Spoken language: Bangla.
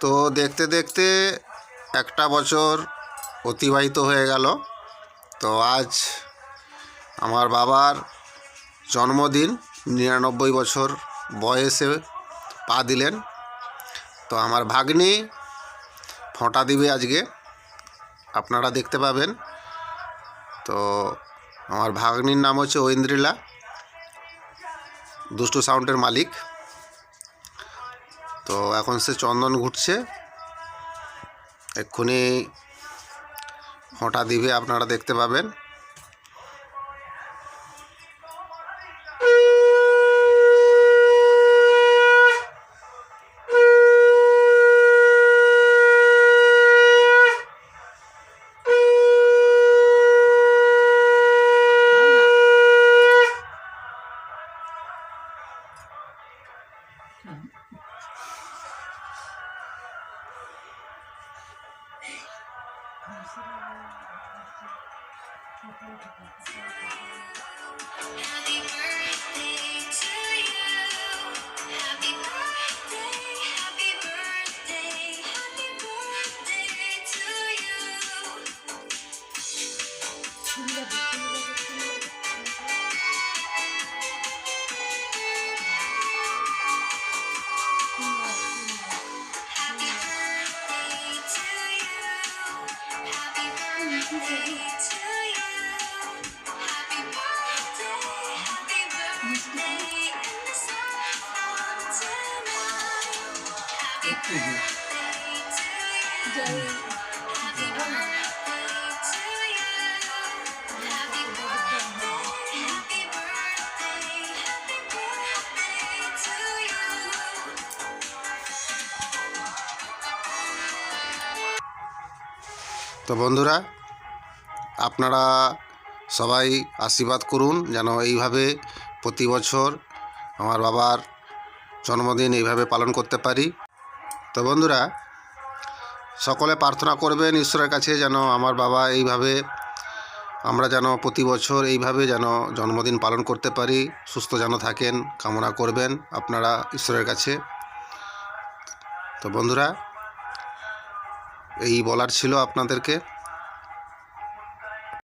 তো দেখতে দেখতে একটা বছর অতিবাহিত হয়ে গেল। তো আজ আমার বাবার জন্মদিন, নিরানব্বই বছর বয়সে পা দিলেন। তো আমার ভাগ্নি ফোঁটা দিবে আজকে, আপনারা দেখতে পাবেন। তো আমার ভাগ্নির নাম হচ্ছে ঐন্দ্রিলা, দুষ্টু সাউন্ডের মালিক। তো এখন সে চন্দন ঘুরছে। এক্ষুনি ফোঁটা দিবে আপনারা দেখতে পাবেন। Thank you. তো বন্ধুরা আপনারা সবাই আশীর্বাদ করুন যেন এইভাবে প্রতি বছর আমার বাবার জন্মদিন এইভাবে পালন করতে পারি। তো বন্ধুরা, সকলে প্রার্থনা করবেন ঈশ্বরের কাছে যেন আমার বাবা এইভাবে আমরা যেন প্রতি বছর এইভাবে যেন জন্মদিন পালন করতে পারি, সুস্থ যেন থাকেন, কামনা করবেন আপনারা ঈশ্বরের কাছে। তো বন্ধুরা, এই বলার ছিল আপনাদেরকে।